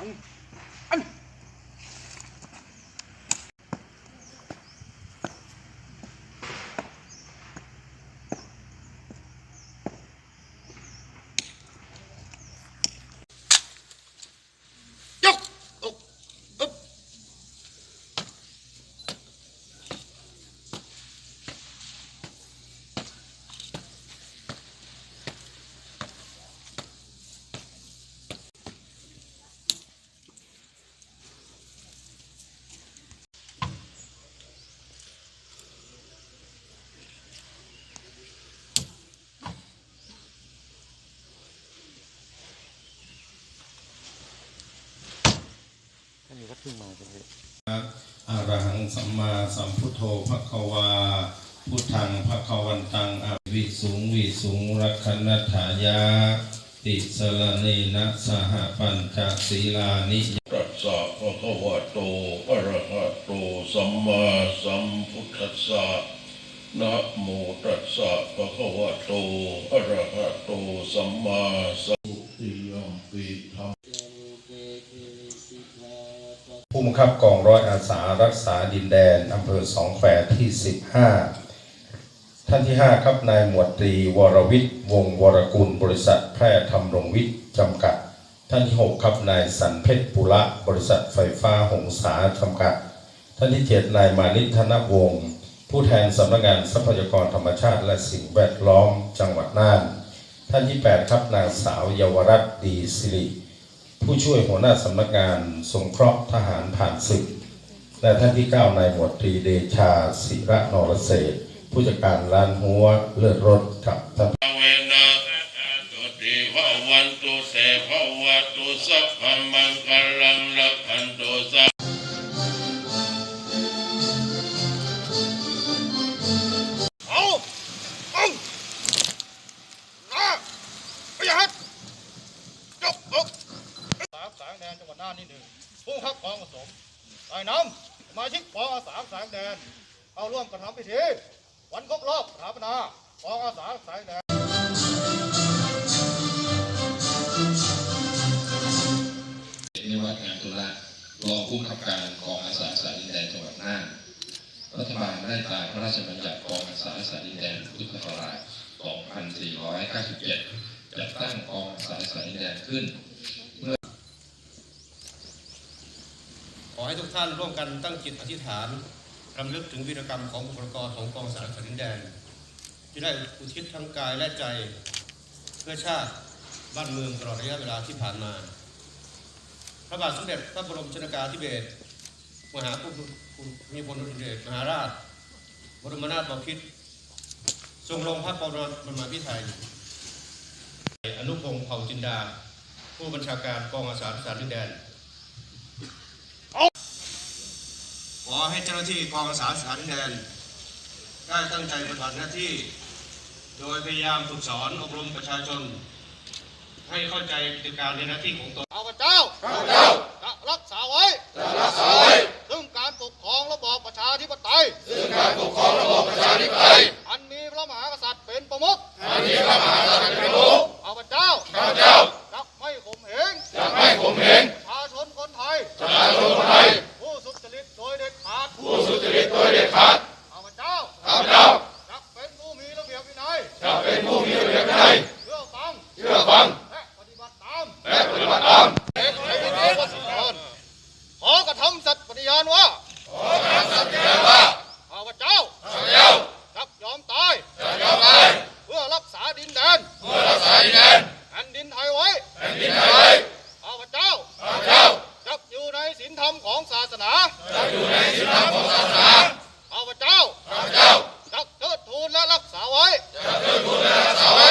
อั ท่านนี้ก็เพิ่งมาใช่ไหมอะระหังสัมมาสัมพุทโธภควา พุทธังภควันตังอวิสุงวิสุงรักขณถายาติสรเนนะสหปัญจศีลานิตัสสะภะคะวะโตอะระหะโตสัมมาสัมพุทธัสสะนะโมตัสสะภะคะวะโตอะระหะโตสัมมาสัมพุทธิยมปิธรรม ผู้บังคับกองร้อยอาสารักษาดินแดนอำเภอสองแควที่ 15 ท่านที่ 5 ครับนายหมวดตรีวรวิทย์วงศ์วรกุลบริษัทแพร่ธรรมรงวิทย์จำกัด ท่านที่ 6 ครับนายสันเพชรปุระบริษัทไฟฟ้าหงสาจำกัด ท่านที่ 7 นายมานิธนวงศ์ผู้แทนสำนักงานทรัพยากรธรรมชาติและสิ่งแวดล้อมจังหวัดน่าน ท่านที่ 8 ครับนางสาวเยาวรัตน์ดีสิริ ผู้ช่วยหัวหน้าสำนักงานสงเคราะห์ทหารผ่านศึก และท่านที่ 9 นายหมวดตรีเดชาศิระนรเศษผู้จัดการร้านหัวเลือดรถกับท่านเวนะตุติภวันตุเสภะวตุสัพพมังคลังรักขันตุสั จังหวัดน่านนี่หนึ่งผู้ขับกองผสมนายนำสมาชิกปองอาสาแสงแดนเข้าร่วมกระทำพิธีวันครบรอบสถาปนาปองอาสาแสงแดนนิวัฒน์งานตุลารองผู้กำกับการกองอาสาสาดินแดนจังหวัดน่านรัฐบาลได้ตามพระราชบัญญัติกองอาสาสาดินแดนพุทธศักราช2497จัดตั้งกองอาสาสาดินแดนขึ้น อให้ทุกท่านร่วมกันตั้งจิตอธิษฐานรำลึกถึงวีรกรรมของบุคลากรของกองอาสาสาดินแดน ที่ได้อุทิศทั้งกายและใจ เพื่อชาติบ้านเมืองตลอดระยะเวลาที่ผ่านมา พระบาทสมเด็จพระบรมชนกาธิเบศรมหาภูมิพลอดุลยเดชมหาราช บรมนาถบพิตรทรงลงพระปรมมาภิไธยอนุพงศ์เผ่าจินดา ผู้บัญชาการกองอาสาสารดินแดน ข อให้เจ้าหน้าที่กองอาสาสาดินแดน ได้ตั้งใจปฏิบัติหน้าที่ โดยพยายามฝึกสอนอบรมประชาชน ให้เข้าใจกติกาในหน้าที่ของตนข้าพเจ้าข้าพเจ้าจะรักษาไว้จะรักษาไว้ซึ่งการปกครองระบอบประชาธิปไตยซึ่งการปกครองระบอบประชาธิปไตยอันมีพระมหากษัตริย์เป็นประมุขอันมีพ ศีลธรรมของศาสนาจะอยู่ในศีลธรรมของศาสนาข้าพเจ้าข้าพเจ้าจะเทิดทูนและรักษาไว้จะเทิดทูลและรักษาไว้